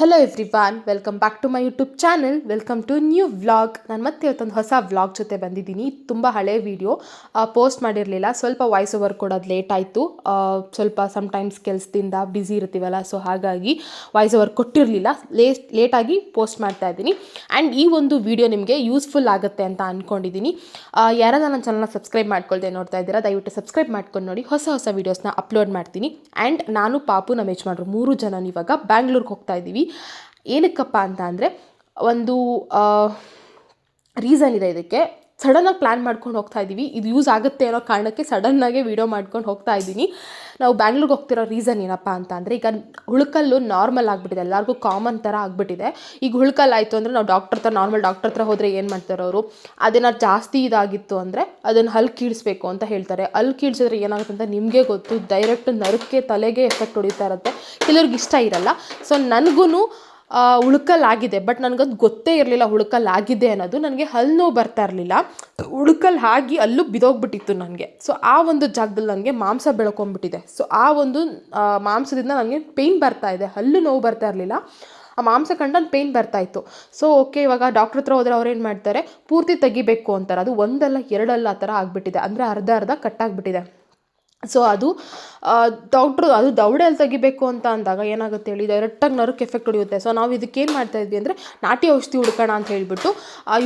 Hello everyone welcome back to my YouTube channel welcome to new vlog ನಾನು ಮತ್ತೆ ಇವತ್ತೊಂದು ಹೊಸ ವ್ಲಾಗ್ ಜೊತೆ ಬಂದಿದ್ದೀನಿ. ತುಂಬ ಹಳೆ ವಿಡಿಯೋ ಪೋಸ್ಟ್ ಮಾಡಿರಲಿಲ್ಲ. ಸ್ವಲ್ಪ ವಾಯ್ಸ್ ಓವರ್ ಕೊಡೋದು ಲೇಟ್ ಆಯಿತು. ಸ್ವಲ್ಪ ಸಮ್ಟೈಮ್ಸ್ ಕೆಲಸದಿಂದ ಬ್ಯುಸಿ ಇರ್ತೀವಲ್ಲ ಸೊ ಹಾಗಾಗಿ ವಾಯ್ಸ್ ಓವರ್ ಕೊಟ್ಟಿರಲಿಲ್ಲ. ಲೇಟ್ ಲೇಟಾಗಿ ಪೋಸ್ಟ್ ಮಾಡ್ತಾ ಇದ್ದೀನಿ. ಆ್ಯಂಡ್ ಈ ಒಂದು ವಿಡಿಯೋ ನಿಮಗೆ ಯೂಸ್ಫುಲ್ ಆಗುತ್ತೆ ಅಂತ ಅಂದ್ಕೊಂಡಿದ್ದೀನಿ ಯಾರಾದ್ರೂ ನನ್ನ ಚಾನಲ್ನ ಸಬ್ಸ್ಕ್ರೈಬ್ ಮಾಡ್ಕೊಳ್ದೆ ನೋಡ್ತಾ ಇದ್ದೀರಾ, ದಯವಿಟ್ಟು ಸಬ್ಸ್ಕ್ರೈಬ್ ಮಾಡ್ಕೊಂಡು ನೋಡಿ. ಹೊಸ ಹೊಸ ವೀಡಿಯೋಸ್ನ ಅಪ್ಲೋಡ್ ಮಾಡ್ತೀನಿ. ಆ್ಯಂಡ್ ನಾನು ಪಾಪು ನಮ್ಮ ಯಜಮಾನ್ರು ಮೂರು ಜನ ಇವಾಗ ಬ್ಯಾಂಗ್ಳೂರ್ಗೆ ಹೋಗ್ತಾ ಇದ್ದೀವಿ. ಏನಕ್ಕಪ್ಪ ಅಂತ ಅಂದರೆ ಒಂದು ರೀಸನ್ ಇದೆ ಇದಕ್ಕೆ. ಸಡನ್ನಾಗಿ ಪ್ಲ್ಯಾನ್ ಮಾಡ್ಕೊಂಡು ಹೋಗ್ತಾ ಇದ್ದೀವಿ. ಇದು ಯೂಸ್ ಆಗುತ್ತೆ ಅನ್ನೋ ಕಾರಣಕ್ಕೆ ಸಡನ್ನಾಗೆ ವೀಡಿಯೋ ಮಾಡ್ಕೊಂಡು ಹೋಗ್ತಾ ಇದ್ದೀನಿ. ನಾವು ಬ್ಯಾಂಗ್ಳೂರ್ಗೆ ಹೋಗ್ತಿರೋ ರೀಸನ್ ಏನಪ್ಪ ಅಂತ ಅಂದರೆ ಈಗ ಹುಳುಕಲ್ಲು ನಾರ್ಮಲ್ ಆಗಿಬಿಟ್ಟಿದೆ. ಎಲ್ಲರಿಗೂ ಕಾಮನ್ ಥರ ಆಗಿಬಿಟ್ಟಿದೆ. ಈಗ ಹುಳುಕಲ್ ಆಯಿತು ಅಂದರೆ ನಾವು ಡಾಕ್ಟರ್ ಹತ್ರ ನಾರ್ಮಲ್ ಡಾಕ್ಟರ್ ಹತ್ರ ಹೋದರೆ ಏನು ಮಾಡ್ತಾರೆ ಅವರು? ಅದೇನಾದ್ರು ಜಾಸ್ತಿ ಇದಾಗಿತ್ತು ಅಂದರೆ ಅದನ್ನು ಹಲ್ ಕೀಳಿಸ್ಬೇಕು ಅಂತ ಹೇಳ್ತಾರೆ. ಹಲ್ ಕೀಳ್ಸಿದ್ರೆ ಏನಾಗುತ್ತೆ ಅಂತ ನಿಮಗೆ ಗೊತ್ತು. ಡೈರೆಕ್ಟ್ ನರಕ್ಕೆ ತಲೆಗೆ ಎಫೆಕ್ಟ್ ಹೊಡಿತಾ ಇರುತ್ತೆ. ಕೆಲವ್ರಿಗೆ ಇಷ್ಟ ಇರಲ್ಲ. ಸೊ ನನಗೂ ಉಳ್ಕಲ್ ಆಗಿದೆ ಬಟ್ ನನಗದು ಗೊತ್ತೇ ಇರಲಿಲ್ಲ ಹುಳುಕಲ್ಲಾಗಿದೆ ಅನ್ನೋದು. ನನಗೆ ಹಲ್ಲು ನೋವು ಬರ್ತಾ ಇರಲಿಲ್ಲ. ಉಳ್ಕಲ್ ಆಗಿ ಅಲ್ಲೂ ಬಿದೋಗ್ಬಿಟ್ಟಿತ್ತು ನನಗೆ. ಸೊ ಆ ಒಂದು ಜಾಗದಲ್ಲಿ ನನಗೆ ಮಾಂಸ ಬೆಳ್ಕೊಂಬಿಟ್ಟಿದೆ ಸೊ ಆ ಒಂದು ಮಾಂಸದಿಂದ ನನಗೆ ಪೇಯ್ನ್ ಬರ್ತಾ ಇದೆ. ಹಲ್ಲು ನೋವು ಬರ್ತಾ ಇರಲಿಲ್ಲ. ಆ ಮಾಂಸ ಕಂಡು ನನ್ನ ಪೇಯ್ನ್ ಬರ್ತಾ ಇತ್ತು. ಸೊ ಓಕೆ ಇವಾಗ ಡಾಕ್ಟ್ರ್ ಹತ್ರ ಹೋದ್ರೆ ಅವ್ರು ಏನು ಮಾಡ್ತಾರೆ? ಪೂರ್ತಿ ತೆಗಿಬೇಕು ಅಂತಾರೆ. ಅದು ಒಂದಲ್ಲ, ಎರಡಲ್ಲ ಆ ಥರ ಆಗಿಬಿಟ್ಟಿದೆ. ಅಂದರೆ ಅರ್ಧ ಅರ್ಧ ಕಟ್ಟಾಗ್ಬಿಟ್ಟಿದೆ ಸೊ ಅದು ಡಾಕ್ಟ್ರು ಅದು ದವಡೆಯಲ್ಲಿ ತೆಗಿಬೇಕು ಅಂತ ಅಂದಾಗ ಏನಾಗುತ್ತೆ ಹೇಳಿ ಡೈರೆಕ್ಟಾಗಿ ನರಕ್ಕೆ ಎಫೆಕ್ಟ್ ಹೊಡೆಯುತ್ತೆ. ಸೊ ನಾವು ಇದಕ್ಕೆ ಏನು ಮಾಡ್ತಾ ಇದ್ವಿ ಅಂದರೆ, ನಾಟಿ ಔಷಧಿ ಹುಡ್ಕೋಣ ಅಂತ ಹೇಳಿಬಿಟ್ಟು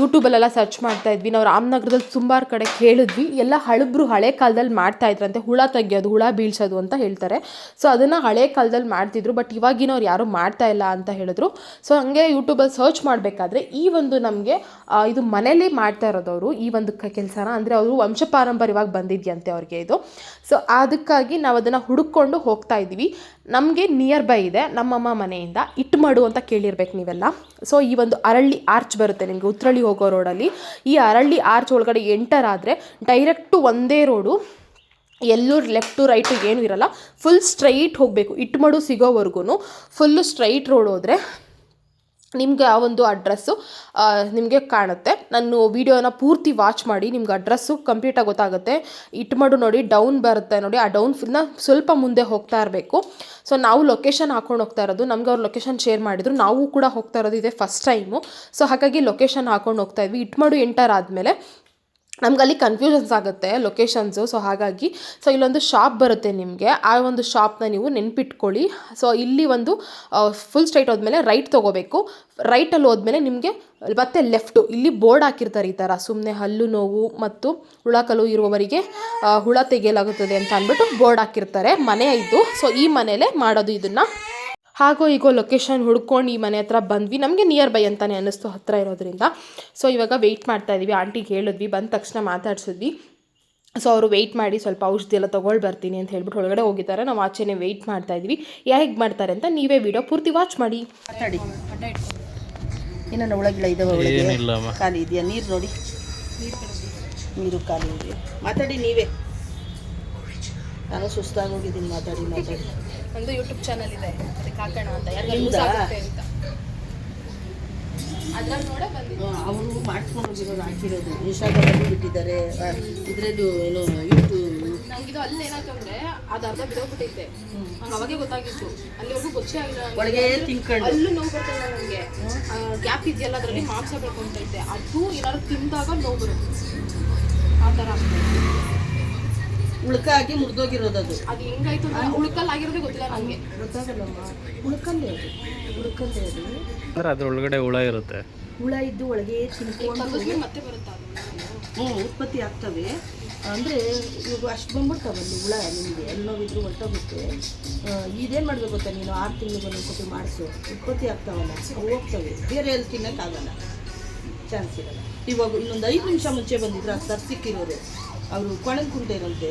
ಯೂಟ್ಯೂಬಲ್ಲೆಲ್ಲ ಸರ್ಚ್ ಮಾಡ್ತಾ ಇದ್ವಿ. ನಾವು ರಾಮನಗರದಲ್ಲಿ ಸುಮಾರು ಕಡೆ ಕೇಳಿದ್ವಿ. ಎಲ್ಲ ಹಳಬ್ರು ಹಳೆ ಕಾಲದಲ್ಲಿ ಮಾಡ್ತಾ ಇದ್ರಂತೆ. ಹುಳ ತೆಗಿಯೋದು, ಹುಳ ಬೀಳ್ಸೋದು ಅಂತ ಹೇಳ್ತಾರೆ. ಸೊ ಅದನ್ನು ಹಳೆ ಕಾಲದಲ್ಲಿ ಮಾಡ್ತಿದ್ರು. ಬಟ್ ಇವಾಗಿನವ್ರು ಯಾರೂ ಮಾಡ್ತಾ ಇಲ್ಲ ಅಂತ ಹೇಳಿದ್ರು. ಸೊ ಹಂಗೆ ಯೂಟ್ಯೂಬಲ್ಲಿ ಸರ್ಚ್ ಮಾಡಬೇಕಾದ್ರೆ, ಈ ಒಂದು ನಮಗೆ ಇದು ಮನೇಲಿ ಮಾಡ್ತಾ ಇರೋದವರು ಈ ಒಂದು ಕೆಲಸನ. ಅಂದರೆ, ಅವರು ವಂಶಪಾರಂಪರ್ಯವಾಗಿ ಬಂದಿದ್ಯಂತೆ ಅವ್ರಿಗೆ ಇದು. ಸೊ ಅದಕ್ಕಾಗಿ ನಾವು ಅದನ್ನು ಹುಡುಕೊಂಡು ಹೋಗ್ತಾ ಇದ್ದೀವಿ ನಮಗೆ ನಿಯರ್ ಬೈ ಇದೆ, ನಮ್ಮಮ್ಮ ಮನೆಯಿಂದ ಇಟ್ಮಡು ಅಂತ ಕೇಳಿರ್ಬೇಕು ನೀವೆಲ್ಲ. ಸೊ ಈ ಒಂದು ಅರಳ್ಳಿ ಆರ್ಚ್ ಬರುತ್ತೆ ನಿಮಗೆ ಉತ್ರಳ್ಳಿ ಹೋಗೋ ರೋಡಲ್ಲಿ ಈ ಅರಳ್ಳಿ ಆರ್ಚ್ ಒಳಗಡೆ ಎಂಟರ್ ಆದರೆ ಡೈರೆಕ್ಟು ಒಂದೇ ರೋಡು ಎಲ್ಲೂ ಲೆಫ್ಟು ರೈಟು ಏನೂ ಇರಲ್ಲ. ಫುಲ್ ಸ್ಟ್ರೈಟ್ ಹೋಗಬೇಕು. ಇಟ್ಮಡು ಸಿಗೋವರೆಗೂ ಫುಲ್ಲು ಸ್ಟ್ರೈಟ್ ರೋಡ್ ಹೋದರೆ ನಿಮಗೆ ಆ ಒಂದು ಅಡ್ರೆಸ್ಸು ನಿಮಗೆ ಕಾಣುತ್ತೆ. ನಾನು ವೀಡಿಯೋನ ಪೂರ್ತಿ ವಾಚ್ ಮಾಡಿ, ನಿಮ್ಗೆ ಅಡ್ರೆಸ್ಸು ಕಂಪ್ಲೀಟಾಗಿ ಗೊತ್ತಾಗುತ್ತೆ. ಇಟ್ಮಾಡು ನೋಡಿ, ಡೌನ್ ಬರುತ್ತೆ ನೋಡಿ, ಆ ಡೌನ್ ಫಿಲ್ನ ಸ್ವಲ್ಪ ಮುಂದೆ ಹೋಗ್ತಾ ಇರಬೇಕು. ಸೊ, ನಾವು ಲೊಕೇಶನ್ ಹಾಕೊಂಡು ಹೋಗ್ತಾ ಇರೋದು, ನಮ್ಗೆ ಅವ್ರು ಲೊಕೇಶನ್ ಶೇರ್ ಮಾಡಿದ್ರು, ನಾವು ಕೂಡ ಹೋಗ್ತಾ ಇರೋದು ಇದೆ ಫಸ್ಟ್ ಟೈಮು ಸೊ, ಹಾಗಾಗಿ ಲೊಕೇಶನ್ ಹಾಕೊಂಡು ಹೋಗ್ತಾ ಇದ್ವಿ. ಇಟ್ಮಾಡು ಎಂಟರ್ ಆದಮೇಲೆ ನಮ್ಗೆ ಅಲ್ಲಿ ಕನ್ಫ್ಯೂಷನ್ಸ್ ಆಗುತ್ತೆ ಲೊಕೇಶನ್ಸು ಸೊ ಹಾಗಾಗಿ ಸೊ ಇಲ್ಲೊಂದು ಶಾಪ್ ಬರುತ್ತೆ ನಿಮಗೆ, ಆ ಒಂದು ಶಾಪ್ನ ನೀವು ನೆನಪಿಟ್ಕೊಳ್ಳಿ. ಸೊ ಇಲ್ಲಿ ಒಂದು ಫುಲ್ ಸ್ಟ್ರೈಟ್ ಹೋದ್ಮೇಲೆ ರೈಟ್ ತೊಗೋಬೇಕು. ರೈಟಲ್ಲಿ ಹೋದ್ಮೇಲೆ ನಿಮಗೆ ಮತ್ತೆ ಲೆಫ್ಟು ಇಲ್ಲಿ ಬೋರ್ಡ್ ಹಾಕಿರ್ತಾರೆ ಈ ಥರ ಸುಮ್ಮನೆ ಹಲ್ಲು, ನೋವು ಮತ್ತು ಹುಳಕಲು ಇರುವವರಿಗೆ ಹುಳ ತೆಗೆಯಲಾಗುತ್ತದೆ ಅಂತ ಅಂದ್ಬಿಟ್ಟು ಬೋರ್ಡ್ ಹಾಕಿರ್ತಾರೆ. ಮನೆ ಇದ್ದು ಸೊ ಈ ಮನೇಲೆ ಮಾಡೋದು ಇದನ್ನು. ಹಾಗೋ ಈಗೋ ಲೊಕೇಶನ್ ಹುಡ್ಕೊಂಡು ಈ ಮನೆ ಹತ್ರ ಬಂದ್ವಿ. ನಮಗೆ ನಿಯರ್ ಬೈ ಅಂತಲೇ ಅನ್ನಿಸ್ತು ಹತ್ತಿರ ಇರೋದ್ರಿಂದ. ಸೊ ಇವಾಗ ವೆಯ್ಟ್ ಮಾಡ್ತಾ ಇದ್ದೀವಿ ಆಂಟಿಗೆ ಹೇಳಿದ್ವಿ ಬಂದ ತಕ್ಷಣ ಮಾತಾಡ್ಸಿದ್ವಿ. ಸೊ ಅವರು ವೆಯ್ಟ್ ಮಾಡಿ ಸ್ವಲ್ಪ ಔಷಧಿ ಎಲ್ಲ ತೊಗೊಳ್ ಬರ್ತೀನಿ ಅಂತ ಹೇಳ್ಬಿಟ್ಟು ಒಳಗಡೆ ಹೋಗಿದ್ದಾರೆ. ನಾವು ಆಚೆನೆ ವೆಯ್ಟ್ ಮಾಡ್ತಾ ಇದ್ವಿ. ಹೇಗೆ ಮಾಡ್ತಾರೆ ಅಂತ ನೀವೇ ವಿಡಿಯೋ ಪೂರ್ತಿ ವಾಚ್ ಮಾಡಿ. ಮಾತಾಡಿ. ಏನನ್ನ ಒಳಗಿಲ್ಲ ಇದಾವೆ ಖಾಲಿ ಇದೆಯಾ? ನೀರು ನೋಡಿ. ನೀರು ಖಾಲಿ ಇದೆಯಾ? ಮಾತಾಡಿ ನೀವೇ. ನಾನು ಸುಸ್ತಾಗಿ ಹೋಗಿದ್ದೀನಿ. ಮಾತಾಡಿ ಮಾತಾಡಿ. ಒಂದು ಯೂಟ್ಯೂಬ್ ಚಾನಲ್ ಇದೆ. ಅದಕ್ಕೆ ಹಾಕೋಣ ಅಂತ. ನಿಮ್ದಾ? ಅಂತ. ಅದ್ರಲ್ಲಿ ನೋಡೇ ಬಂದಿದ್ದು ಅವರು ಮಾಡ್ಕೊಂಡು ಹಾಕಿರೋದು. ಇನ್ಸ್ಟಾಗ್ರಾಮಲ್ಲಿ ಬಿಟ್ಟಿದ್ದಾರೆ. ಇದರಲ್ಲೂ ಏನು ಯೂಟ್ಯೂಬ್ ನಂಗಿದು ಅಲ್ಲಿ ಏನಾಯ್ತು ಅಂದ್ರೆ ಅದು ಅರ್ಧ ಬಿಡೋಗ್ಬಿಟ್ಟೈತೆ. ನಂಗೆ ಅವಾಗೆ ಗೊತ್ತಾಗಿತ್ತು. ಅಲ್ಲಿವರೆಗೂ ಗೊತ್ತೇ ಆಗಿಲ್ಲ. ಒಳಗೆ ತಿನ್ಕೊಂಡು. ಅಲ್ಲೂ ನೋವು ಬರ್ತದೆ ನನಗೆ ಗ್ಯಾಪ್ ಇದೆಯಲ್ಲ ಅದರಲ್ಲಿ ಮಾಂಸ ಬೆಳ್ಕೊಂತೈತೆ. ಅದು ಏನಾದ್ರು ತಿಂದಾಗ ನೋವು ಬರುತ್ತೆ. ಆ ಥರ ಆಗ್ತೈತೆ. ಉಳ್ಕ ಹಾಕಿ ಮುರಿದೋಗಿರೋದು ಅದು ಅದು ಹೆಂಗಾಯ್ತು ಅಂದ್ರೆ ಉಳ್ಕಲ್ ಆಗಿರೋದೇ ಗೊತ್ತಿಲ್ಲ ನನಗೆ ಗೊತ್ತಾಗಲ್ಲಮ್ಮ. ಉಳ್ಕಲ್ಲೇ ಅದು. ಉಳ್ಕಲ್ಲೇ ಅದು. ಅಂದ್ರೆ ಅದ್ರ ಒಳಗಡೆ ಹುಳ ಇರುತ್ತೆ. ಹುಳ ಇದ್ದು ಒಳಗೆ ತಿನ್ಕೊಂಡು ಮತ್ತೆ ಬರುತ್ತಾ ಅದು? ಹ್ಞೂ ಉತ್ಪತ್ತಿ ಆಗ್ತವೆ. ಅಂದರೆ ಇವಾಗ ಅಷ್ಟು ಬಂದ್ಬಿಡ್ತಾವಲ್ಲಿ ಹುಳ ನಿಮಗೆ. ಎಲ್ಲೋಗಿದ್ರು ಹೊರಟೋಗುತ್ತೆ. ಹೊರ್ಟೋಗುತ್ತೆ ಇದೇನು ಮಾಡಬೇಕು ಗೊತ್ತಾ ನೀನು? ಆರು ತಿಂಗಳಿಗೆ ಒಂದೊಂದ್ಸತಿ ಮಾಡಿಸು. ಉತ್ಪತ್ತಿ ಆಗ್ತಾವಲ್ಲ ಅವು ಹೋಗ್ತವೆ. ಬೇರೆ ಎಲ್ಲಿ ತಿನ್ನೋಕ್ಕಾಗಲ್ಲ. ಚಾನ್ಸ್ ಇರಲ್ಲ. ಇವಾಗ ಇನ್ನೊಂದು ಐದು ನಿಮಿಷ ಮುಂಚೆ ಬಂದಿದ್ರು ಅದು ಸರ್ ಸಿಕ್ಕಿರೋರು ಅವರು ಕೊಳಗೆ ಇರಂತೆ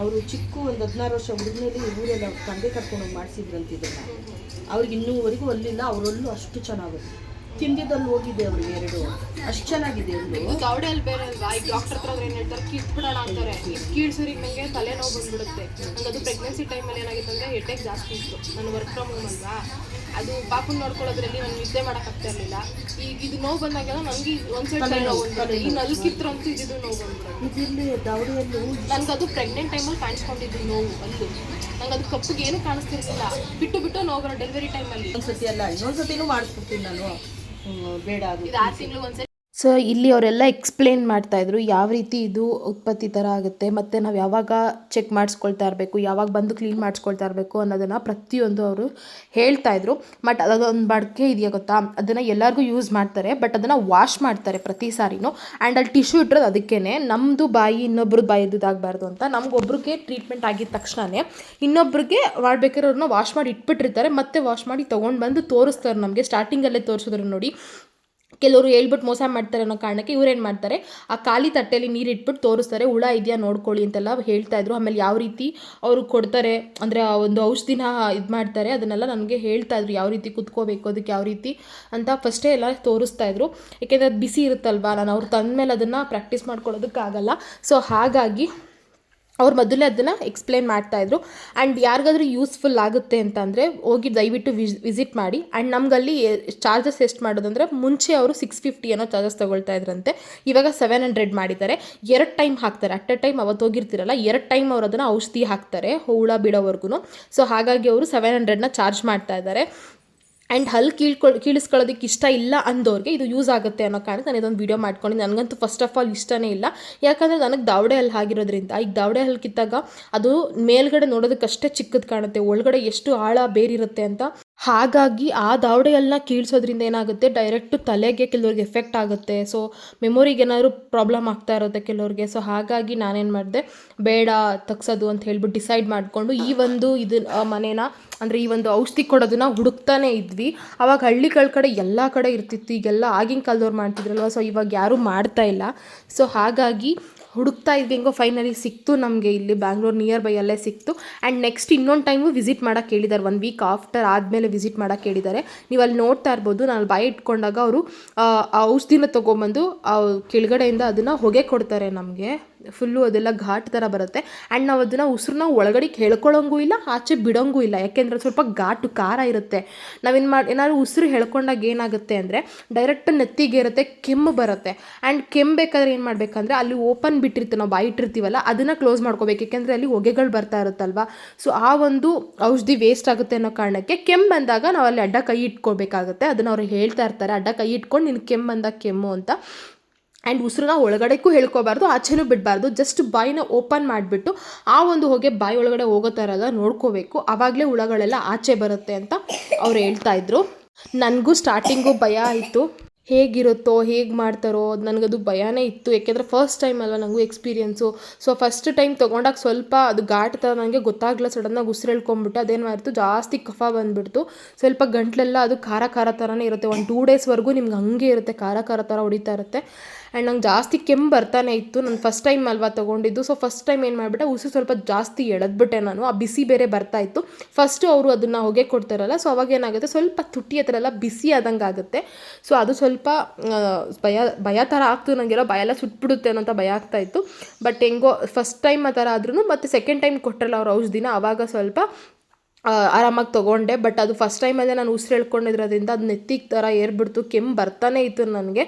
ಅವರು ಚಿಕ್ಕ ಒಂದು ಹದಿನಾರು ವರ್ಷ ಹುಡುಗನಲ್ಲಿ ಊರೆಲ್ಲ ತಂದೆ ಕರ್ಕೊಂಡೋಗಿ ಮಾಡಿಸಿದ್ರಂತೆ ಇದನ್ನು ಅವ್ರಿಗೆ ಇನ್ನೂವರೆಗೂ ಅಲ್ಲಿಲ್ಲ, ಅವರಲ್ಲೂ ಅಷ್ಟು ಚೆನ್ನಾಗುತ್ತೆ. ತಿಂದಿದ್ದಲ್ಲಿ ಹೋಗಿದೆ ಅವ್ರಿಗೆ ಎರಡು. ಅಷ್ಟು ಚೆನ್ನಾಗಿದೆ ಒಂದು. ಇದು ದಾವಡೆಯಲ್ಲಿ ಬೇರೆ ಅಲ್ವಾ? ಈಗ ಡಾಕ್ಟರ್ ಹತ್ರ ಏನು ಹೇಳ್ತಾರೆ? ಕಿತ್ಬಿಡೋಣ ಅಂತಾರೆ. ಕೀಳ್ಸೋರಿಗೆ ನನಗೆ ತಲೆನೋವು ಬಂದ್ಬಿಡುತ್ತೆ. ನಂಗೆ ಅದು ಪ್ರೆಗ್ನೆನ್ಸಿ ಟೈಮಲ್ಲಿ ಏನಾಗಿತ್ತು ಅಂದರೆ ಹೆಡ್ಡೇಕ್ ಜಾಸ್ತಿ ಇತ್ತು. ನಾನು ವರ್ಕ್ ಫ್ರಮ್ ಹೋಮ್ ಅಲ್ವಾ? ಅದು ಪಾಪುನ್ ನೋಡ್ಕೊಳ್ಳೋದ್ರಲ್ಲಿ ನಾನು ನಿದ್ದೆ ಮಾಡೋಕ್ಕಾಗ್ತಾ ಇರಲಿಲ್ಲ. ಈಗ ಇದು ನೋವು ಬಂದಾಗೆಲ್ಲ ನನಗೆ ಒಂದು ಸೈಡ್ ತಲೆ ನೋವು ಬಂದ್ಬಿಡುತ್ತೆ. ಈ ನಲ್ಕಿತ್ರಂತೂ ಇದ್ದು ನೋವು ಬಂದ್ಬಿಡುತ್ತೆ. ನನ್ಗೆ ಅದು ಪ್ರೆಗ್ನೆಂಟ್ ಟೈಮಲ್ಲಿ ಕಾಣಿಸ್ಕೊಂಡಿದ್ದು ನೋವು ಅಲ್ಲಿ ನಂಗೆ ಅದು ಕಪ್ಪುಗೆ ಏನು ಕಾಣಿಸ್ತಿರ್ಲಿಲ್ಲ. ಬಿಟ್ಟು ಬಿಟ್ಟು ನೋವು ಬರೋ ಡೆಲಿವರಿ ಟೈಮಲ್ಲಿ ಒಂದ್ಸತಿ ಅಲ್ಲ ಇನ್ನೊಂದ್ಸತಿನೂ ಮಾಡಿಸ್ಬಿಡ್ತೀನಿ ನಾನು. ಬೇಡ ಅದು. ಇದು ಆರು ತಿಂಗಳು ಒಂದ್ಸರಿ ಸೊ ಇಲ್ಲಿ ಅವರೆಲ್ಲ ಎಕ್ಸ್ಪ್ಲೇನ್ ಮಾಡ್ತಾಯಿದ್ರು ಯಾವ ರೀತಿ ಇದು ಉತ್ಪತ್ತಿ ಥರ ಆಗುತ್ತೆ, ಮತ್ತು ನಾವು ಯಾವಾಗ ಚೆಕ್ ಮಾಡಿಸ್ಕೊಳ್ತಾ ಇರಬೇಕು, ಯಾವಾಗ ಬಂದು ಕ್ಲೀನ್ ಮಾಡಿಸ್ಕೊಳ್ತಾ ಇರಬೇಕು ಅನ್ನೋದನ್ನು ಪ್ರತಿಯೊಂದು ಅವರು ಹೇಳ್ತಾಯಿದ್ರು ಬಟ್ ಅದೊಂದು ಬಡಕೆ ಇದೆಯಾ ಗೊತ್ತಾ? ಅದನ್ನು ಎಲ್ಲರಿಗೂ ಯೂಸ್ ಮಾಡ್ತಾರೆ ಬಟ್ ಅದನ್ನು ವಾಶ್ ಮಾಡ್ತಾರೆ ಪ್ರತಿ ಸಾರಿನೂ. ಆ್ಯಂಡ್ ಅಲ್ಲಿ ಟಿಶ್ಯೂ ಇಟ್ಟಿರೋದು ಅದಕ್ಕೇ ನಮ್ಮದು ಬಾಯಿ ಇನ್ನೊಬ್ರದ್ದು ಬಾಯಿ ಇದಾಗಬಾರ್ದು ಅಂತ. ನಮಗೊಬ್ರಿಗೆ ಟ್ರೀಟ್ಮೆಂಟ್ ಆಗಿದ ತಕ್ಷಣವೇ ಇನ್ನೊಬ್ರಿಗೆ ಮಾಡ್ಬೇಕಾದ್ರೆ ವಾಶ್ ಮಾಡಿ ಇಟ್ಬಿಟ್ಟಿರ್ತಾರೆ, ಮತ್ತೆ ವಾಶ್ ಮಾಡಿ ತೊಗೊಂಡು ಬಂದು ತೋರಿಸ್ತಾರೆ ನಮಗೆ. ಸ್ಟಾರ್ಟಿಂಗಲ್ಲೇ ತೋರಿಸಿದ್ರು ನೋಡಿ. ಕೆಲವರು ಹೇಳ್ಬಿಟ್ಟು ಮೋಸ ಮಾಡ್ತಾರೆ ಅನ್ನೋ ಕಾರಣಕ್ಕೆ ಇವ್ರೇನು ಮಾಡ್ತಾರೆ? ಆ ಖಾಲಿ ತಟ್ಟೆಯಲ್ಲಿ ನೀರಿಟ್ಬಿಟ್ಟು ತೋರಿಸ್ತಾರೆ, ಹುಳ ಇದೆಯಾ ನೋಡ್ಕೊಳ್ಳಿ ಅಂತೆಲ್ಲ ಹೇಳ್ತಾ ಇದ್ರು. ಆಮೇಲೆ ಯಾವ ರೀತಿ ಅವರು ಕೊಡ್ತಾರೆ, ಅಂದರೆ ಆ ಒಂದು ಔಷಧಿನ ಇದು ಮಾಡ್ತಾರೆ, ಅದನ್ನೆಲ್ಲ ನನಗೆ ಹೇಳ್ತಾ ಇದ್ರು. ಯಾವ ರೀತಿ ಕುತ್ಕೋಬೇಕು, ಅದಕ್ಕೆ ಯಾವ ರೀತಿ ಅಂತ ಫಸ್ಟೇ ಎಲ್ಲ ತೋರಿಸ್ತಾ ಇದ್ರು. ಏಕೆಂದರೆ ಅದು ಬಿಸಿ ಇರುತ್ತಲ್ವಾ? ನಾನು ಅವ್ರು ತಂದಮೇಲೆ ಅದನ್ನು ಪ್ರಾಕ್ಟೀಸ್ ಮಾಡ್ಕೊಳ್ಳೋದಕ್ಕಾಗಲ್ಲ. ಸೊ ಹಾಗಾಗಿ ಅವ್ರು ಮೊದಲೇ ಅದನ್ನು ಎಕ್ಸ್ಪ್ಲೇನ್ ಮಾಡ್ತಾಯಿದ್ರು ಆ್ಯಂಡ್ ಯಾರಿಗಾದ್ರೂ ಯೂಸ್ಫುಲ್ ಆಗುತ್ತೆ ಅಂತಂದರೆ ಹೋಗಿ ದಯವಿಟ್ಟು ವಿಸ್ ವಿಸಿಟ್ ಮಾಡಿ. ಆ್ಯಂಡ್ ನಮಗಲ್ಲಿ ಚಾರ್ಜಸ್ ಎಷ್ಟು ಮಾಡೋದಂದರೆ ಮುಂಚೆ ಅವರು ಸಿಕ್ಸ್ ಫಿಫ್ಟಿ ಏನೋ ಚಾರ್ಜಸ್ ತೊಗೊಳ್ತಾ ಇದ್ರಂತೆ. ಇವಾಗ ಸೆವೆನ್ ಹಂಡ್ರೆಡ್ ಮಾಡಿದ್ದಾರೆ. ಎರಡು ಟೈಮ್ ಹಾಕ್ತಾರೆ. ಅಟ್ ಎ ಟೈಮ್ ಅವತ್ತು ಹೋಗಿರ್ತಿರಲ್ಲ, ಎರಡು ಟೈಮ್ ಅವರು ಅದನ್ನು ಔಷಧಿ ಹಾಕ್ತಾರೆ, ಹುಳ ಬಿಡೋವರೆಗೂ ಸೊ ಹಾಗಾಗಿ ಅವರು ಸೆವೆನ್ ಹಂಡ್ರೆಡ್ನ ಚಾರ್ಜ್ ಮಾಡ್ತಾ ಇದ್ದಾರೆ. ಆ್ಯಂಡ್ ಹಲ್ ಕೀಳ್ಕೊಳ್, ಕೀಳಿಸ್ಕೊಳ್ಳೋದಕ್ಕೆ ಇಷ್ಟ ಇಲ್ಲ ಅಂದವ್ರಿಗೆ ಇದು ಯೂಸ್ ಆಗುತ್ತೆ ಅನ್ನೋ ಕಾರಣಕ್ಕೆ ನಾನು ಇದೊಂದು ವೀಡಿಯೋ ಮಾಡ್ಕೊಂಡು ನನಗಂತೂ ಫಸ್ಟ್ ಆಫ್ ಆಲ್ ಇಷ್ಟನೇ ಇಲ್ಲ. ಯಾಕಂದರೆ ನನಗೆ ದಾವಡೆ ಹಲ್ಲು ಆಗಿರೋದ್ರಿಂದ, ಈಗ ದಾವಡೆ ಹಲ್ಲು ಕಿತ್ತಾಗ ಅದು ಮೇಲ್ಗಡೆ ನೋಡೋದಕ್ಕಷ್ಟೇ ಚಿಕ್ಕದು ಕಾಣುತ್ತೆ. ಒಳಗಡೆ ಎಷ್ಟು ಆಳ ಬೇರಿರುತ್ತೆ ಅಂತ. ಹಾಗಾಗಿ ಆ ದಾವಡೆ ಹಲ್ಲನ್ನ ಕೀಳ್ಸೋದ್ರಿಂದ ಏನಾಗುತ್ತೆ? ಡೈರೆಕ್ಟು ತಲೆಗೆ ಕೆಲವ್ರಿಗೆ ಎಫೆಕ್ಟ್ ಆಗುತ್ತೆ. ಸೊ ಮೆಮೊರಿಗೆ ಏನಾದರೂ ಪ್ರಾಬ್ಲಮ್ ಆಗ್ತಾ ಇರುತ್ತೆ ಕೆಲವ್ರಿಗೆ. ಸೊ ಹಾಗಾಗಿ ನಾನೇನು ಮಾಡಿದೆ, ಬೇಡ ತಗ್ಸೋದು ಅಂತ ಹೇಳ್ಬಿಟ್ಟು ಡಿಸೈಡ್ ಮಾಡಿಕೊಂಡು ಈ ಒಂದು ಇದನ್ನ ಮನೇನ ಅಂದರೆ ಈ ಒಂದು ಔಷಧಿ ಕೊಡೋದನ್ನ ಹುಡುಕ್ತಾನೆ ಇದ್ವಿ. ಅವಾಗ ಹಳ್ಳಿಗಳ ಕಡೆ ಎಲ್ಲ ಕಡೆ ಇರ್ತಿತ್ತು, ಈಗೆಲ್ಲ ಆಗಿನ ಕಾಲದವ್ರು ಮಾಡ್ತಿದ್ರಲ್ವ ಸೊ ಇವಾಗ ಯಾರೂ ಮಾಡ್ತಾ ಇಲ್ಲ. ಸೊ ಹಾಗಾಗಿ ಹುಡುಕ್ತಾ ಇದ್ವಿ, ಹೆಂಗೋ ಫೈನಲಿ ಸಿಕ್ತು ನಮಗೆ ಇಲ್ಲಿ ಬ್ಯಾಂಗ್ಳೂರು ನಿಯರ್ ಬೈ ಅಲ್ಲೇ ಸಿಕ್ತು. ಆ್ಯಂಡ್ ನೆಕ್ಸ್ಟ್ ಇನ್ನೊಂದು ಟೈಮು ವಿಸಿಟ್ ಮಾಡೋಕ್ಕೆ ಹೇಳಿದ್ದಾರೆ ಒನ್ ವೀಕ್ ಆಫ್ಟರ್ ಆದಮೇಲೆ ವಿಸಿಟ್ ಮಾಡೋಕ್ಕೆ ಹೇಳಿದ್ದಾರೆ ನೀವು ಅಲ್ಲಿ ನೋಡ್ತಾ ಇರ್ಬೋದು, ನಾನು ಬಾಯಿ ಇಟ್ಕೊಂಡಾಗ ಅವರು, ಆ ಔಷಧಿನ ತೊಗೊಂಬಂದು ಕೆಳಗಡೆಯಿಂದ ಅದನ್ನು ಹೊಗೆ ಕೊಡ್ತಾರೆ ನಮಗೆ. ಫುಲ್ಲು ಅದೆಲ್ಲ ಘಾಟ್ ಥರ ಬರುತ್ತೆ. ಆ್ಯಂಡ್ ನಾವು ಅದನ್ನು ಉಸಿರನ್ನ ಒಳಗಡೆ ಹೇಳ್ಕೊಳ್ಳೋಂಗೂ ಇಲ್ಲ, ಆಚೆ ಬಿಡೋಂಗೂ ಇಲ್ಲ. ಯಾಕೆಂದರೆ ಸ್ವಲ್ಪ ಘಾಟು ಖಾರ ಇರುತ್ತೆ. ನಾವೇನು ಮಾಡಿ, ಏನಾದ್ರು ಉಸಿರು ಹೇಳ್ಕೊಂಡಾಗ ಏನಾಗುತ್ತೆ ಅಂದರೆ ಡೈರೆಕ್ಟ್ ನೆತ್ತಿಗೆ ಇರುತ್ತೆ, ಕೆಮ್ಮು ಬರುತ್ತೆ. ಆ್ಯಂಡ್ ಕೆಮ್ಮು ಬೇಕಾದ್ರೆ ಏನು ಮಾಡಬೇಕಂದ್ರೆ ಅಲ್ಲಿ ಓಪನ್ ಬಿಟ್ಟಿರ್ತೀವಿ ನಾವು ಬಾಯಿ ಇಟ್ಟಿರ್ತೀವಲ್ಲ, ಅದನ್ನು ಕ್ಲೋಸ್ ಮಾಡ್ಕೋಬೇಕು. ಯಾಕೆಂದರೆ ಅಲ್ಲಿ ಹೊಗೆಗಳು ಬರ್ತಾ ಇರುತ್ತಲ್ವ? ಸೊ ಆ ಒಂದು ಔಷಧಿ ವೇಸ್ಟ್ ಆಗುತ್ತೆ ಅನ್ನೋ ಕಾರಣಕ್ಕೆ ಕೆಮ್ಮು ಬಂದಾಗ ನಾವು ಅಲ್ಲಿ ಅಡ್ಡ ಕೈ ಇಟ್ಕೋಬೇಕಾಗುತ್ತೆ. ಅದನ್ನು ಅವ್ರು ಹೇಳ್ತಾ ಇರ್ತಾರೆ, ಅಡ್ಡ ಕೈ ಇಟ್ಕೊಂಡು ನಿನ್ನ ಕೆಮ್ಮು ಬಂದಾಗ ಕೆಮ್ಮು ಅಂತ. ಆ್ಯಂಡ್ ಉಸಿರನ್ನ ಒಳಗಡೆಗೂ ಹೇಳ್ಕೋಬಾರ್ದು, ಆಚೆನೂ ಬಿಡಬಾರ್ದು. ಜಸ್ಟ್ ಬಾಯಿನ ಓಪನ್ ಮಾಡಿಬಿಟ್ಟು ಆ ಒಂದು ಹೊಗೆ ಬಾಯಿ ಒಳಗಡೆ ಹೋಗೋ ಥರ ಎಲ್ಲ ನೋಡ್ಕೋಬೇಕು. ಆವಾಗಲೇ ಹುಳಗಳೆಲ್ಲ ಆಚೆ ಬರುತ್ತೆ ಅಂತ ಅವ್ರು ಹೇಳ್ತಾ ಇದ್ರು. ನನಗೂ ಸ್ಟಾರ್ಟಿಂಗು ಭಯ ಆಯಿತು. ಹೇಗಿರುತ್ತೋ, ಹೇಗೆ ಮಾಡ್ತಾರೋ, ನನಗದು ಭಯನೇ ಇತ್ತು. ಯಾಕೆಂದರೆ ಫಸ್ಟ್ ಟೈಮ್ ಅಲ್ಲ ನನಗೂ ಎಕ್ಸ್ಪೀರಿಯೆನ್ಸು ಸೊ ಫಸ್ಟ್ ಟೈಮ್ ತೊಗೊಂಡಾಗ ಸ್ವಲ್ಪ ಅದು ಘಾಟ್ ಥರ ನನಗೆ ಗೊತ್ತಾಗಲಿಲ್ಲ. ಸಡನ್ನಾಗಿ ಉಸಿರು ಹೇಳ್ಕೊಂಬಿಟ್ಟು ಅದೇನು ಮಾಡ್ತು? ಜಾಸ್ತಿ ಕಫ ಬಂದುಬಿಡ್ತು. ಸ್ವಲ್ಪ ಗಂಟ್ಲೆಲ್ಲ ಅದು ಖಾರ ಖಾರ ಥರನೇ ಇರುತ್ತೆ. ಒಂದು ಟೂ ಡೇಸ್ವರೆಗೂ ನಿಮ್ಗೆ ಹಂಗೆ ಇರುತ್ತೆ. ಖಾರ ಖಾರ ಥರ ಹೊಡಿತಾ ಇರುತ್ತೆ. ಆ್ಯಂಡ್ ನಂಗೆ ಜಾಸ್ತಿ ಕೆಮ್ಮು ಬರ್ತಾನೆ ಇತ್ತು. ನಾನು ಫಸ್ಟ್ ಟೈಮ್ ಅಲ್ವಾ ತೊಗೊಂಡಿದ್ದು. ಸೊ ಫಸ್ಟ್ ಟೈಮ್ ಏನು ಮಾಡಿಬಿಟ್ಟೆ ಉಸಿ ಸ್ವಲ್ಪ ಜಾಸ್ತಿ ಎಳೆದ್ಬಿಟ್ಟೆ ನಾನು. ಆ ಬಿಸಿ ಬೇರೆ ಬರ್ತಾ ಇತ್ತು. ಫಸ್ಟು ಅವರು ಅದನ್ನು ಹೊಗೆ ಕೊಡ್ತಾರಲ್ಲ ಸೊ ಅವಾಗ ಏನಾಗುತ್ತೆ, ಸ್ವಲ್ಪ ತುಟಿ ಹತ್ರ ಎಲ್ಲ ಬಿಸಿ ಆದಂಗೆ ಆಗುತ್ತೆ. ಸೊ ಅದು ಸ್ವಲ್ಪ ಭಯ ಭಯ ಥರ ಆಗ್ತು ನನಗೆಲ್ಲ ಭಯ ಎಲ್ಲ ಸುಟ್ಬಿಡುತ್ತೆ ಅನ್ನೋಂಥ ಭಯ ಆಗ್ತಾ ಇತ್ತು. ಬಟ್ ಹೆಂಗೋ ಫಸ್ಟ್ ಟೈಮ್ ಆ ಥರ ಆದ್ರೂ ಮತ್ತು ಸೆಕೆಂಡ್ ಟೈಮ್ ಕೊಟ್ಟರಲ್ಲ ಅವ್ರು ಔಷಧಿನ ಆವಾಗ ಸ್ವಲ್ಪ ಆರಾಮಾಗಿ ತೊಗೊಂಡೆ. ಬಟ್ ಅದು ಫಸ್ಟ್ ಟೈಮಲ್ಲೇ ನಾನು ಉಸಿರು ಹೇಳ್ಕೊಂಡಿರೋದ್ರಿಂದ ಅದು ನೆತ್ತಿಗೆ ಥರ ಏರ್ಬಿಡ್ತು, ಕೆಮ್ಮು ಬರ್ತಾನೆ ಇತ್ತು ನನಗೆ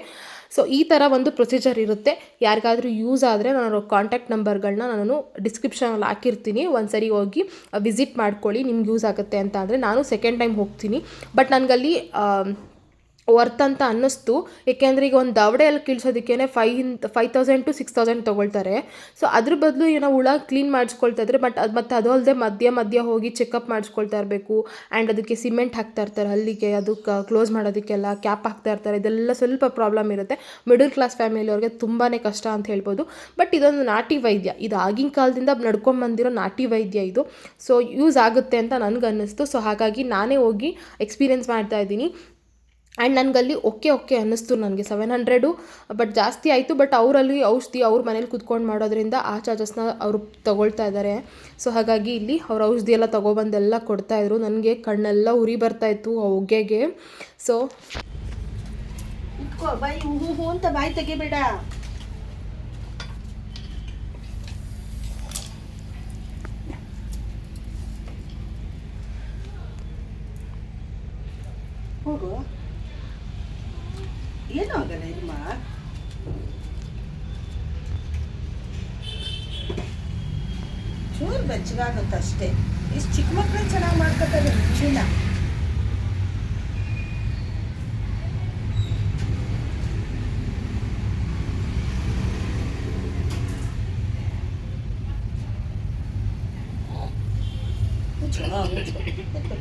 ಸೊ ಈ ಥರ ಒಂದು ಪ್ರೊಸೀಜರ್ ಇರುತ್ತೆ. ಯಾರಿಗಾದರೂ ಯೂಸ್ ಆದರೆ ನಾನು ಕಾಂಟ್ಯಾಕ್ಟ್ ನಂಬರ್ಗಳನ್ನ ನಾನು ಡಿಸ್ಕ್ರಿಪ್ಷನಲ್ಲಿ ಹಾಕಿರ್ತೀನಿ. ಒಂದು ಸರಿ ಹೋಗಿ ವಿಸಿಟ್ ಮಾಡ್ಕೊಳ್ಳಿ, ನಿಮ್ಗೆ ಯೂಸ್ ಆಗುತ್ತೆ ಅಂತ ಅಂದರೆ ನಾನು ಸೆಕೆಂಡ್ ಟೈಮ್ ಹೋಗ್ತೀನಿ. ಬಟ್ ನನಗಲ್ಲಿ ವರ್ತ್ ಅಂತ ಅನ್ನಿಸ್ತು. ಏಕೆಂದರೆ ಈಗ ಒಂದು ದವಡೆಯಲ್ಲಿ ಕೀಳ್ಸೋದಕ್ಕೇ five five thousand two six thousand ತೊಗೊಳ್ತಾರೆ. ಸೊ ಅದ್ರ ಬದಲು, ಏನೋ ಹುಳ ಕ್ಲೀನ್ ಮಾಡಿಸ್ಕೊಳ್ತಾ ಇದ್ರೆ ಬಟ್ ಅದು, ಮತ್ತು ಅದು ಅಲ್ಲದೆ ಮಧ್ಯ ಮಧ್ಯ ಹೋಗಿ ಚೆಕಪ್ ಮಾಡಿಸ್ಕೊಳ್ತಾ ಇರಬೇಕು. ಆ್ಯಂಡ್ ಅದಕ್ಕೆ ಸಿಮೆಂಟ್ ಹಾಕ್ತಾ ಇರ್ತಾರೆ ಅಲ್ಲಿಗೆ ಅದು ಕ್ಲೋಸ್ ಮಾಡೋದಕ್ಕೆಲ್ಲ ಕ್ಯಾಪ್ ಹಾಕ್ತಾ ಇರ್ತಾರೆ. ಇದೆಲ್ಲ ಸ್ವಲ್ಪ ಪ್ರಾಬ್ಲಮ್ ಇರುತ್ತೆ. ಮಿಡಲ್ ಕ್ಲಾಸ್ ಫ್ಯಾಮಿಲಿಯವ್ರಿಗೆ ತುಂಬಾ ಕಷ್ಟ ಅಂತ ಹೇಳ್ಬೋದು. ಬಟ್ ಇದೊಂದು ನಾಟಿ ವೈದ್ಯ. ಇದು ಆಗಿನ ಕಾಲದಿಂದ ನಡ್ಕೊಂಬಂದಿರೋ ನಾಟಿ ವೈದ್ಯ ಇದು. ಸೊ ಯೂಸ್ ಆಗುತ್ತೆ ಅಂತ ನನಗೆ ಅನ್ನಿಸ್ತು ಸೊ ಹಾಗಾಗಿ ನಾನೇ ಹೋಗಿ ಎಕ್ಸ್ಪೀರಿಯೆನ್ಸ್ ಮಾಡ್ತಾ ಇದ್ದೀನಿ. ಆ್ಯಂಡ್ ನನಗಲ್ಲಿ ಓಕೆ ಓಕೆ ಅನ್ನಿಸ್ತು ನನಗೆ ಸೆವೆನ್ ಹಂಡ್ರೆಡು ಬಟ್ ಜಾಸ್ತಿ ಆಯಿತು ಬಟ್ ಅವರಲ್ಲಿ ಔಷಧಿ ಅವ್ರ ಮನೇಲಿ ಕುತ್ಕೊಂಡು ಮಾಡೋದ್ರಿಂದ ಆ ಚಾರ್ಜಸ್ನ ಅವರು ತಗೊಳ್ತಾ ಇದ್ದಾರೆ ಸೊ ಹಾಗಾಗಿ ಇಲ್ಲಿ ಅವ್ರ ಔಷಧಿ ಎಲ್ಲ ತೊಗೊಬಂದೆಲ್ಲ ಕೊಡ್ತಾಯಿದ್ರು ನನಗೆ ಕಣ್ಣೆಲ್ಲ ಉರಿ ಬರ್ತಾಯಿತ್ತು ಆ ಹೊಗೆಗೆ. ಸೊ ಬಾಯಿ ಹೂ ಅಂತ ಬಾಯಿ ತೆಗಿಬೇಡ. ಹೋಗು. ಏನೂ ಆಗಲ್ಲ ಇರ್ಮ ಚೂರು ಬೆಚ್ಚಗಾಗುತ್ತೆ ಅಷ್ಟೇ ಇಷ್ಟು ಚಿಕ್ಕ ಮಕ್ಕಳು ಚೆನ್ನಾಗಿ ಮಾಡ್ಕೊತಾರೆ ರುಚಿನ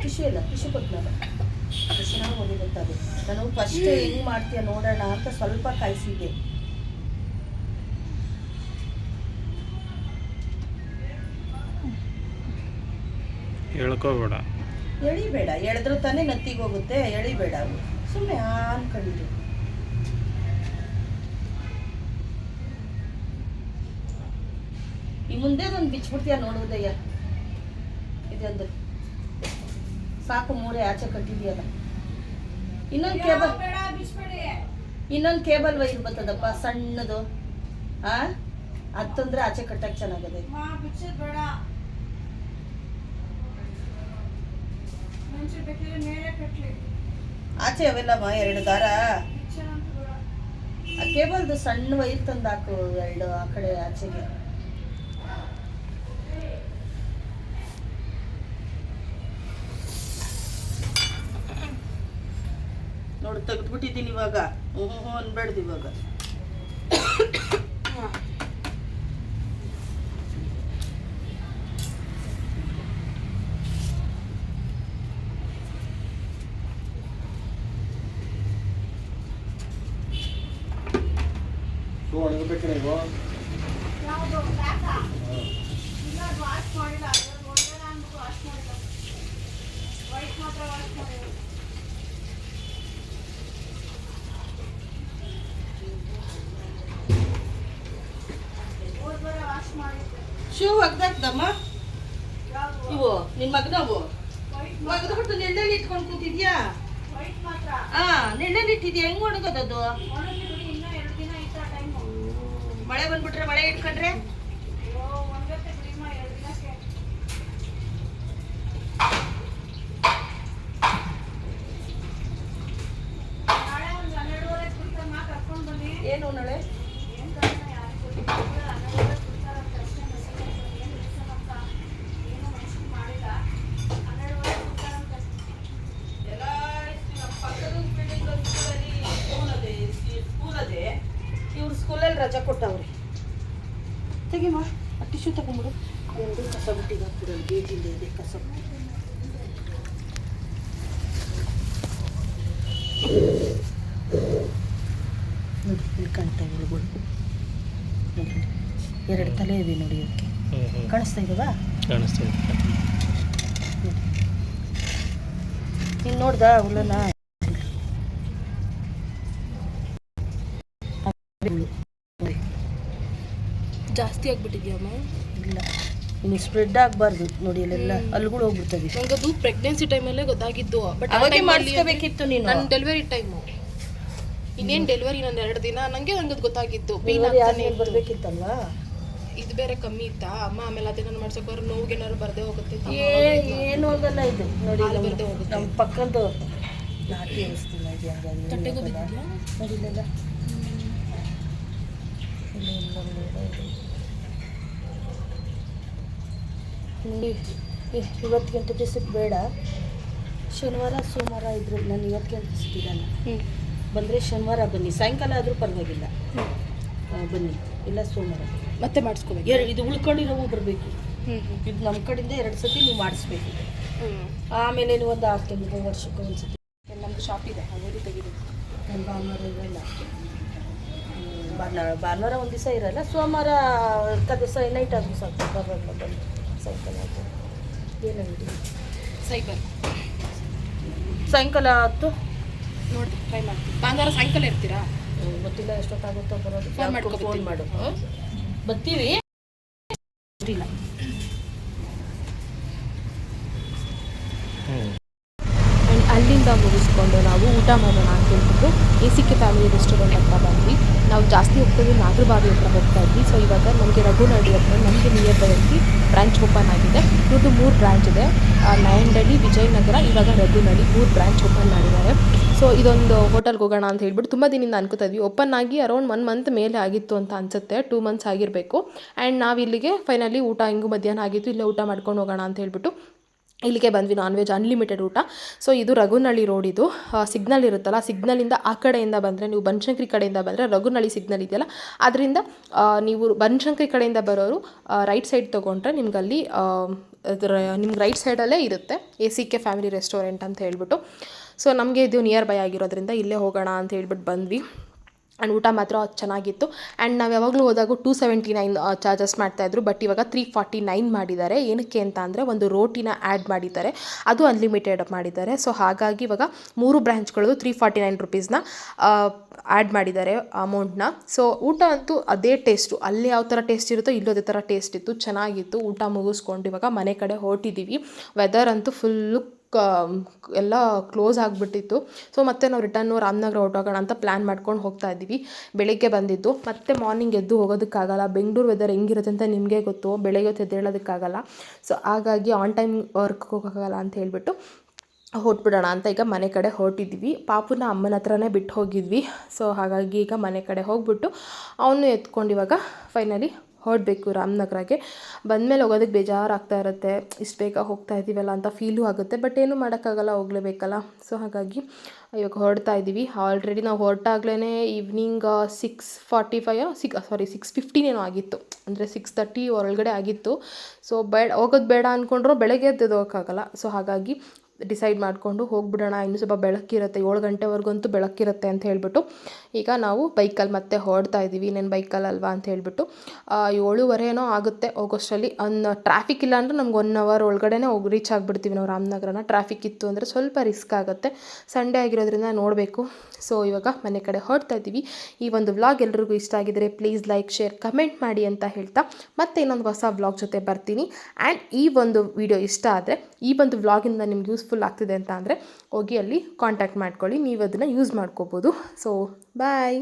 ಖುಷಿ ಅಲ್ಲ ಖುಷಿ ಟಿಶ್ಯೂ ಟಿಶ್ಯೂ ಚೆನ್ನಾಗಿ ಅದು ನಾನು ಫಸ್ಟ್ ಹೆಂಗೆ ಮಾಡ್ತೀಯ ನೋಡೋಣ ಅಂತ ಸ್ವಲ್ಪ ಕಾಯಿಸಿದೆ ಹೇಳ್ಕೋಬೇಡ. ಎಳಿಬೇಡ. ಎಳೆದ್ರು ತಾನೇ ನತ್ತಿಗೆ ಹೋಗುತ್ತೆ. ಎಳಿಬೇಡ. ಸುಮ್ಮನೆ ಅನ್ಕೊಂಡಿದ್ದು ಈ ಮುಂದೆ ಒಂದು ಬಿಚ್ಬಿಡ್ತೀಯ ನೋಡುವುದಯ್ಯ ಇದೊಂದು. ಸಾಕು ಮೂರೇ ಆಚೆ ಕಟ್ಟಿದ್ಯಲ್ಲ ಇನ್ನೊಂದು ಕೇಬಲ್ ಇನ್ನೊಂದು ಕೇಬಲ್ ವೈರ್ ಬರ್ತದಪ್ಪ ಸಣ್ಣದು. ಆ? ಅದು ತಂದ್ರೆ ಆಚೆ ಕಟ್ಟಕ್ಕೆ ಚೆನ್ನಾಗದೆ. ಆಚೆ ಅವೆಲ್ಲಮ್ಮ ಎರಡು ದಾರ. ಆ ಕೇಬಲ್ದು ಸಣ್ಣ ವೈರ್ ತಂದಾಕು ಹಾಕು ಎರಡು ಆ ಕಡೆ ಆಚೆಗೆ. ನೋಡು ತೆಗೆದ್ಬಿಟ್ಟಿದ್ದೀನಿ ಇವಾಗ. ಹ್ಞೂ ಹ್ಞೂ ಅನ್ಬೇಡ್ದು ಇವಾಗ. ಶೂ ಒಗ್ದಾಕ್ದಮ್ಮ? ಇವು ನಿನ್ ಮಗನವು ಒಗ್ದ್ಬಿಟ್ಟು ನೆಣ್ಣಲ್ಲಿ ಇಟ್ಕೊಂಡು ಕೂತಿದ್ಯಾ? ಹಾ ನೆಣ್ಣಲ್ಲಿ ಇಟ್ಟಿದ್ಯಾ? ಹೆಂಗ್ ಒಣಗೋದದು? ಮಳೆ ಬಂದ್ಬಿಟ್ರೆ ಮಳೆ ಇಟ್ಕೊಂಡ್ರೆ? ಏನು ನಾಳೆ ಎಲ್ಲ ನಮ್ಮ ಪಕ್ಕದ ಬಿಲ್ಡಿಂಗ್ ಸ್ಕೂಲಲ್ಲಿ ಸ್ಕೂಲ್ ಅದೇ ಸ್ಕೂಲ್ ಅದೇ ಇವ್ರು ಸ್ಕೂಲಲ್ಲಿ ರಜಾ ಕೊಟ್ಟವ್ರೆ ತೆಗಿಮ್ಮ ಆ ಟಿಶ್ಯೂ ತಗೊಂಬಿಡು ಒಂದು ಕಸ ಬುಟ್ಟಿಗೆ ಹಾಕ್ಬಿಡೋದು ಗೇಟಿಂದ ಇದೆ ಕಸ ಬುಟ್ಟಿ ನೋಡಿ ಇಲ್ಲಿ ಕಾಣ್ತಾ ಎರಡು ತಲೆ ಇದೆ ನೋಡಿ ಅದಕ್ಕೆ ಕಾಣಿಸ್ತಾ ಇದಾವಾ? ಕಾಣಿಸ್ತಾ ಇದೆ. ನೀನು ನೋಡ್ದ ಹುಲ್ಲನ ಜಾಸ್ತಿ ಆಗ್ಬಿಟ್ಟಿದ್ಯಮ್ಮ ಇಲ್ಲ. ಇನ್ನು ಸ್ಪ್ರೆಡ್ ಆಗಬಾರ್ದು ನೋಡಿ ಅಲ್ಲೆಲ್ಲ. ಹೋಗ್ಬಿಡ್ತದೆ. ನಂಗೆ ಅದು ಪ್ರೆಗ್ನೆನ್ಸಿ ಟೈಮಲ್ಲೇ ಗೊತ್ತಾಗಿದ್ದು ಬಟ್ ಅವಾಗೆ ಮಾಡಿಸ್ಕೋಬೇಕಿತ್ತು ನೀನು. ನನ್ನ ಡೆಲಿವರಿ ಟೈಮು ಇನ್ನೇನು ಡೆಲಿವರಿ ನಾನು ಎರಡು ದಿನ ನನಗೆ ನಂಗೆ ಗೊತ್ತಾಗಿತ್ತು ಪೇನ್ ಡೆಲಿವರಿ ಆಗ್ತಾನೆ ಆದ್ಮೇಲೆ ಬರ್ಬೇಕಿತ್ತಲ್ವಾ ಇದು ಬೇರೆ ಕಮ್ಮಿ ಇತ್ತಾ ಅಮ್ಮ ಆಮೇಲೆ ಅದೇನಾದ್ರು ಮಾಡ್ಸಕ್ ನೋವು ನೋವಿಗೆ ಏನಾದ್ರು ಬರ್ದೇ ಹೋಗುತ್ತೆ ಅಂತ ಏ. ಏನು ಇದು ನೋಡಿ ಹಾಲು ನಮ್ಮ- ಬರ್ದೇ ಹೋಗುತ್ತೆ. ನಮ್ಮ ಪಕ್ಕದ್ದು ನಾಟಿ ವ್ಯವಸ್ಥಿಲ್ಲ ಇದು ಹಂಗಾಗಿ ತಟ್ಟೆಗೂ ಹೋಗಲ್ಲ. ಬಿದ್ದಿದ್ಯಾ? ನೋಡಿ ಇಲ್ಲೆಲ್ಲ ಇಲ್ಲಿ ಇಲ್ಲ, ಇಲ್ಲಿ ಇಲ್ಲ, ಇಲ್ಲಿ. ಇಲ್ಲಿ ಇ- ಇವತ್ತು ಗಂಟೆ ದಿವಸಕ್ಕೆ ಬೇಡ ಶನಿವಾರ ಸೋಮವಾರ ಇದ್ರು ನಾನು ಇವತ್ತು ಗಂಟೆ ದಿವಸಕ್ಕಿರಲ್ಲ ಹ್ಮ್. ಬಂದರೆ ಶನಿವಾರ ಬನ್ನಿ. ಸಾಯಂಕಾಲ ಆದರೂ ಪರವಾಗಿಲ್ಲ. ಬನ್ನಿ. ಇಲ್ಲ ಸೋಮವಾರ. ಮತ್ತೆ ಮಾಡಿಸ್ಕೋಬೇಕು. ಎರಡು ಇದು ಉಳ್ಕೊಂಡಿರೋವು ಬರಬೇಕು. ಇದು ನಮ್ಮ ಕಡೆಯಿಂದ ಎರಡು ಸತಿ ನೀವು ಮಾಡಿಸ್ಬೇಕು. ಆಮೇಲೆ ನೀವು ಒಂದು ಆರು ತಿಂಗಳು ವರ್ಷಕ್ಕೆ ಒಂದು ಸತಿ ನಮ್ಮದು ಶಾಪ್ ಇದೆ. ಹಾಗಾಗಿ ತೆಗಿಬೇಕು. ನಾನು ಭಾನುವಾರ ಇರಲ್ಲ ಭಾನುವಾರ ಭಾನುವಾರ ಒಂದು ದಿವಸ ಇರಲ್ಲ. ಸೋಮವಾರ ದಿವಸ ನೈಟ್ ಆದರೂ ಸಾಕು. ಬರೋಲ್ಲ ಬಂದು ಸಾಯಂಕಾಲ ಆಯಿತು ಏನಾಗಿದೆ ಸೈಬರ್ ಸಾಯಂಕಾಲ ಹೊತ್ತು ನೋಡಿ ಟ್ರೈ ಮಾಡ್ತೀನಿ. ಭಾನುವಾರ ಸಾಯಂಕಾಲ ಇರ್ತೀರಾ? ಗೊತ್ತಿಲ್ಲ ಎಷ್ಟೊತ್ತಾಗುತ್ತೋ ಬರೋದು. ಫೋನ್ ಮಾಡ್ಕೊ ಫೋನ್ ಮಾಡು ಬರ್ತೀವಿ? ಇಲ್ಲ. ಅಲ್ಲಿಂದ ಮುಗಿಸ್ಕೊಂಡು ನಾವು ಊಟ ಮಾಡೋಣ ಅಂತ ಹೇಳ್ಬಿಟ್ಟು A C K family restaurant ಹತ್ರ ಬಂದ್ವಿ. ನಾವು ಜಾಸ್ತಿ ಹೋಗ್ತೀವಿ ನಾಗರಬಾವಿ ಹತ್ರ ಹೋಗ್ತಾ ಇದ್ವಿ. ಸೊ ಇವಾಗ ನಮಗೆ ರಘುನಡಿ ಹತ್ರ ನಮಗೆ ನಿಯರ್ ಬೈ ಅಲ್ಲಿ ಬ್ರಾಂಚ್ ಓಪನ್ ಆಗಿದೆ. ಇವ್ರದ್ದು ಮೂರು ಬ್ರಾಂಚ್ ಇದೆ. ಆ, ನಾಯಂಡಳ್ಳಿ ವಿಜಯನಗರ ಇವಾಗ ರಘುನಳ್ಳಿ ಮೂರು ಬ್ರಾಂಚ್ ಓಪನ್ ಮಾಡಿದ್ದಾರೆ. ಸೊ ಇದೊಂದು ಹೋಟೆಲ್ಗೆ ಹೋಗೋಣ ಅಂತ ಹೇಳ್ಬಿಟ್ಟು ತುಂಬ ದಿನದಿಂದ ಅನ್ಕೋತಾ ಇದ್ವಿ. ಓಪನ್ ಆಗಿ ಅರೌಂಡ್ ಒನ್ ಮಂತ್ ಮೇಲೆ ಆಗಿತ್ತು ಅಂತ ಅನ್ಸುತ್ತೆ. ಟೂ ಮಂತ್ಸ್ ಆಗಿರಬೇಕು. ಆ್ಯಂಡ್ ನಾವು ಇಲ್ಲಿಗೆ ಫೈನಲಿ ಊಟ ಹಿಂಗೂ ಮಧ್ಯಾಹ್ನ ಆಗಿತ್ತು. ಇಲ್ಲೇ ಊಟ ಮಾಡ್ಕೊಂಡು ಹೋಗೋಣ ಅಂತ ಹೇಳ್ಬಿಟ್ಟು ಇಲ್ಲಿಗೆ ಬಂದ್ವಿ. ನಾನ್ ವೆಜ್ ಅನ್ಲಿಮಿಟೆಡ್ ಊಟ. ಸೊ ಇದು ರಘುನಳ್ಳಿ ರೋಡ್ ಇದು. ಸಿಗ್ನಲ್ ಇರುತ್ತಲ್ಲ ಸಿಗ್ನಲಿಂದ ಆ ಕಡೆಯಿಂದ ಬಂದರೆ, ನೀವು ಬನಶಂಕರಿ ಕಡೆಯಿಂದ ಬಂದರೆ ರಘುನಳ್ಳಿ ಸಿಗ್ನಲ್ ಇದೆಯಲ್ಲ, ಅದರಿಂದ ನೀವು ಬನಶಂಕರಿ ಕಡೆಯಿಂದ ಬರೋರು ರೈಟ್ ಸೈಡ್ ತೊಗೊಂಡ್ರೆ ನಿಮ್ಗೆ ಅಲ್ಲಿ ನಿಮ್ಗೆ ರೈಟ್ ಸೈಡಲ್ಲೇ ಇರುತ್ತೆ. A C K family restaurant ಅಂತ ಹೇಳ್ಬಿಟ್ಟು. ಸೊ ನಮಗೆ ಇದು ನಿಯರ್ ಬೈ ಆಗಿರೋದ್ರಿಂದ ಇಲ್ಲೇ ಹೋಗೋಣ ಅಂತ ಹೇಳ್ಬಿಟ್ಟು ಬಂದ್ವಿ. ಆ್ಯಂಡ್ ಊಟ ಮಾತ್ರ ಚೆನ್ನಾಗಿತ್ತು. ಆ್ಯಂಡ್ ನಾವು ಯಾವಾಗಲೂ ಹೋದಾಗ ಟೂ ಸೆವೆಂಟಿ ನೈನ್ ಚಾರ್ಜಸ್ ಮಾಡ್ತಾಯಿದ್ರು ಬಟ್ ಇವಾಗ ತ್ರೀ ಫಾರ್ಟಿ ನೈನ್ ಮಾಡಿದ್ದಾರೆ. ಏನಕ್ಕೆ ಅಂತ ಅಂದರೆ ಒಂದು ರೋಟಿನ ಆ್ಯಡ್ ಮಾಡಿದ್ದಾರೆ. ಅದು ಅನ್ಲಿಮಿಟೆಡ್ ಮಾಡಿದ್ದಾರೆ. ಸೊ ಹಾಗಾಗಿ ಇವಾಗ ಮೂರು ಬ್ರ್ಯಾಂಚ್ಗಳದ್ದು ತ್ರೀ ಫಾರ್ಟಿ ನೈನ್ ರುಪೀಸ್ನ ಆ್ಯಡ್ ಮಾಡಿದ್ದಾರೆ ಅಮೌಂಟ್ನ ಸೊ ಊಟ ಅಂತೂ ಅದೇ ಟೇಸ್ಟು ಅಲ್ಲಿ ಯಾವ ಥರ ಟೇಸ್ಟ್ ಇರುತ್ತೋ ಇಲ್ಲೂ ಅದೇ ಥರ ಟೇಸ್ಟ್ ಇತ್ತು. ಚೆನ್ನಾಗಿತ್ತು. ಊಟ ಮುಗಿಸ್ಕೊಂಡು ಇವಾಗ ಮನೆ ಕಡೆ ಹೊರಟಿದ್ದೀವಿ ವೆದರ್ ಅಂತೂ ಫುಲ್ಲು ಕ, ಎಲ್ಲ ಕ್ಲೋಸ್ ಆಗಿಬಿಟ್ಟಿತ್ತು. ಸೊ, ಮತ್ತೆ ನಾವು ರಿಟರ್ನು ರಾಮನಗರ ಹೊರಟೋಗೋಣ ಅಂತ ಪ್ಲ್ಯಾನ್ ಮಾಡ್ಕೊಂಡು ಹೋಗ್ತಾ ಇದ್ದೀವಿ. ಬೆಳಗ್ಗೆ ಬಂದಿದ್ದು. ಮತ್ತೆ ಮಾರ್ನಿಂಗ್ ಎದ್ದು ಹೋಗೋದಕ್ಕಾಗಲ್ಲ. ಬೆಂಗಳೂರು ವೆದರ್ ಹೆಂಗಿರುತ್ತೆ ಅಂತ ನಿಮಗೆ ಗೊತ್ತು. ಬೆಳಗ್ಗೆ ಹೊತ್ತು ಎದ್ದೇಳೋದಕ್ಕಾಗಲ್ಲ ಸೊ, ಹಾಗಾಗಿ ಆನ್ ಟೈಮ್ ವರ್ಕ್ ಹೋಗೋಕ್ಕಾಗಲ್ಲ ಅಂತ ಹೇಳಿಬಿಟ್ಟು ಹೊರಟ್ಬಿಡೋಣ ಅಂತ ಈಗ ಮನೆ ಕಡೆ ಹೊರಟಿದ್ವಿ ಪಾಪುನ ಅಮ್ಮನ ಹತ್ರನೇ ಬಿಟ್ಟು ಹೋಗಿದ್ವಿ. ಸೊ, ಹಾಗಾಗಿ ಈಗ ಮನೆ ಕಡೆ ಹೋಗ್ಬಿಟ್ಟು ಅವನು ಎತ್ಕೊಂಡು ಇವಾಗ ಫೈನಲಿ ಹೊರಡಬೇಕು ರಾಮನಗರಕ್ಕೆ ಬಂದಮೇಲೆ ಹೋಗೋದಕ್ಕೆ ಬೇಜಾರಾಗ್ತಾ ಇರುತ್ತೆ. ಇಷ್ಟು ಬೇಗ ಹೋಗ್ತಾ ಇದ್ದೀವಲ್ಲ ಅಂತ ಫೀಲು ಆಗುತ್ತೆ. ಬಟ್ ಏನು ಮಾಡೋಕ್ಕಾಗಲ್ಲ, ಹೋಗಲೇಬೇಕಲ್ಲ. ಸೊ ಹಾಗಾಗಿ ಇವಾಗ ಹೊರಡ್ತಾ ಇದ್ದೀವಿ. ಆಲ್ರೆಡಿ ನಾವು ಹೊರಟಾಗ್ಲೇ evening six forty five six sorry six fifteen ಏನೋ ಆಗಿತ್ತು. ಅಂದರೆ ಸಿಕ್ಸ್ ತರ್ಟಿ ಒಳಗಡೆ ಆಗಿತ್ತು. ಸೊ ಬೇಡ ಹೋಗೋದು ಬೇಡ ಅಂದ್ಕೊಂಡ್ರು ಬೆಳಗ್ಗೆ ಎದ್ದು ಹೋಗೋಕ್ಕಾಗಲ್ಲ ಸೊ ಹಾಗಾಗಿ ಡಿಸೈಡ್ ಮಾಡಿಕೊಂಡು ಹೋಗಿಬಿಡೋಣ. ಇನ್ನೂ ಸ್ವಲ್ಪ ಬೆಳಕಿರುತ್ತೆ, ಏಳು ಗಂಟೆವರೆಗಂತೂ ಬೆಳಕಿರುತ್ತೆ ಅಂತ ಹೇಳಿಬಿಟ್ಟು ಈಗ ನಾವು ಬೈಕಲ್ಲಿ ಮತ್ತೆ ಹೊರಡ್ತಾ ಇದ್ದೀವಿ ಇನ್ನೇನು ಬೈಕಲ್ಲಿ ಅಲ್ವಾ ಅಂತ ಹೇಳಿಬಿಟ್ಟು ಏಳುವರೆ ಏನೋ ಆಗುತ್ತೆ ಹೋಗೋಷ್ಟರಲ್ಲಿ ಒಂದು ಟ್ರಾಫಿಕ್ ಇಲ್ಲ ಅಂದರೆ ನಮ್ಗೆ ಒನ್ ಅವರ್ ಒಳಗಡೆನೇ ಹೋಗಿ ರೀಚ್ ಆಗಿಬಿಡ್ತೀವಿ ನಾವು ರಾಮನಗರನ. ಟ್ರಾಫಿಕ್ ಇತ್ತು ಅಂದರೆ ಸ್ವಲ್ಪ ರಿಸ್ಕ್ ಆಗುತ್ತೆ. ಸಂಡೇ ಆಗಿರೋದ್ರಿಂದ ನೋಡಬೇಕು. ಸೊ ಇವಾಗ ಮನೆ ಕಡೆ ಹೊರಡ್ತಾ ಇದ್ದೀವಿ ಈ ಒಂದು ವ್ಲಾಗ್ ಎಲ್ರಿಗೂ ಇಷ್ಟ ಆಗಿದರೆ ಪ್ಲೀಸ್ ಲೈಕ್ ಶೇರ್ ಕಮೆಂಟ್ ಮಾಡಿ ಅಂತ ಹೇಳ್ತಾ ಮತ್ತೆ ಇನ್ನೊಂದು ಹೊಸ ವ್ಲಾಗ್ ಜೊತೆ ಬರ್ತೀನಿ. ಆ್ಯಂಡ್ ಈ ಒಂದು ವಿಡಿಯೋ ಇಷ್ಟ ಆದರೆ ಈ ಒಂದು ವ್ಲಾಗಿಂದ ನಿಮ್ಗೆ ಯೂಸ್ಫುಲ್ ಆಗ್ತಿದೆ ಅಂತ ಅಂದರೆ ಹೋಗಿ ಅಲ್ಲಿ ಕಾಂಟ್ಯಾಕ್ಟ್ ಮಾಡ್ಕೊಳ್ಳಿ. ನೀವು ಅದನ್ನು ಯೂಸ್ ಮಾಡ್ಕೋಬೋದು. So bye